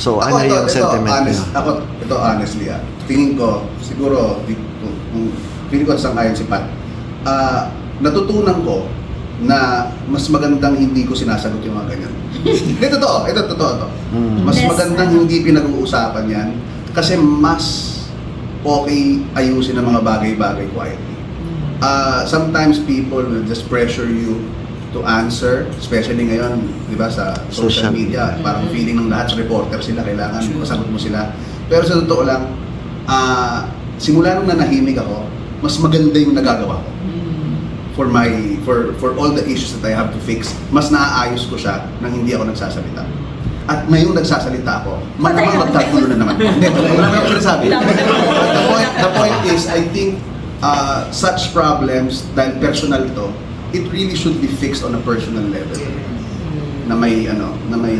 So, ano ito- yung ito, sentiment honest, niyo? Ako, ito honestly ah. Tingin ko, siguro, di, kung, feeling ko sang ayon si Pat, ah, natutunan ko na mas magandang hindi ko sinasagot yung mga ganyan. ito totoo, ito totoo to. Mm. Mas Less, magandang hindi pinag-uusapan yan kasi mas okay ayusin ang mga bagay-bagay quietly. Uh, sometimes people will just pressure you to answer, especially ngayon, di ba, sa social, Social media, media. parang feeling ng lahat, reporter sila, kailangan masagot mo sila. Pero sa totoo lang, ah, simula nung nanahimik ako, mas maganda yung nagagawa ko for my for for all the issues that I have to fix, mas naaayos ko siya nang hindi ako nagsasalita. At ngayong nagsasalita ako, malamang magtagulo na naman. Hindi, wala naman ako sinasabi. the point, the point is, I think uh, such problems, dahil personal to, it really should be fixed on a personal level. Na may, ano, na may,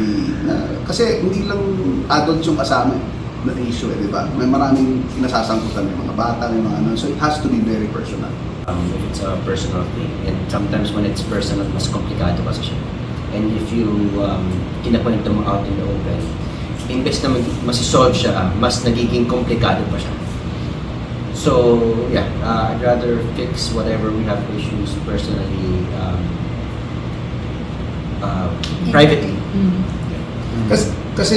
na, kasi hindi lang adult yung kasama na issue eh, di ba? May maraming nasasangkutan, may mga bata, may mga ano, so it has to be very personal. um, it's a personal thing. And sometimes when it's personal, mas komplikado kasi siya. And if you um, kinakwento mo out in the open, imbes na mag- masisolve siya, mas nagiging komplikado pa siya. So, yeah, uh, I'd rather fix whatever we have issues personally, um, uh, privately. Kasi, kasi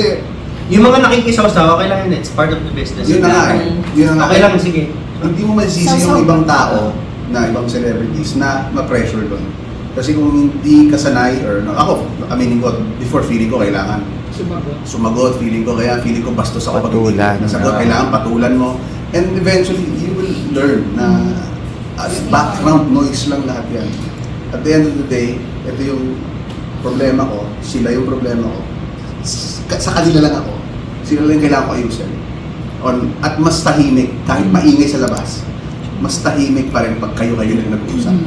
Yung mga nakikisaw-saw, okay lang yun. It's part of the business. yun na nga eh. Yun na nga. Okay lang, sige. Hindi mo masisi yung Sasaw. ibang tao na ibang celebrities na ma-pressure doon. Kasi kung hindi ka sanay or no, ako, aminin ko, before feeling ko kailangan sumagot, feeling ko, kaya feeling ko bastos ako pag hindi Patulan. nasagot, kailangan patulan mo. And eventually, you will learn na uh, background noise lang lahat yan. At the end of the day, ito yung problema ko, sila yung problema ko. Sa kanila lang ako. Sila lang kailangan ko ayusin. On, at mas tahimik, kahit maingay sa labas, mas tahimik pa rin pag kayo-kayo lang nag-uusap.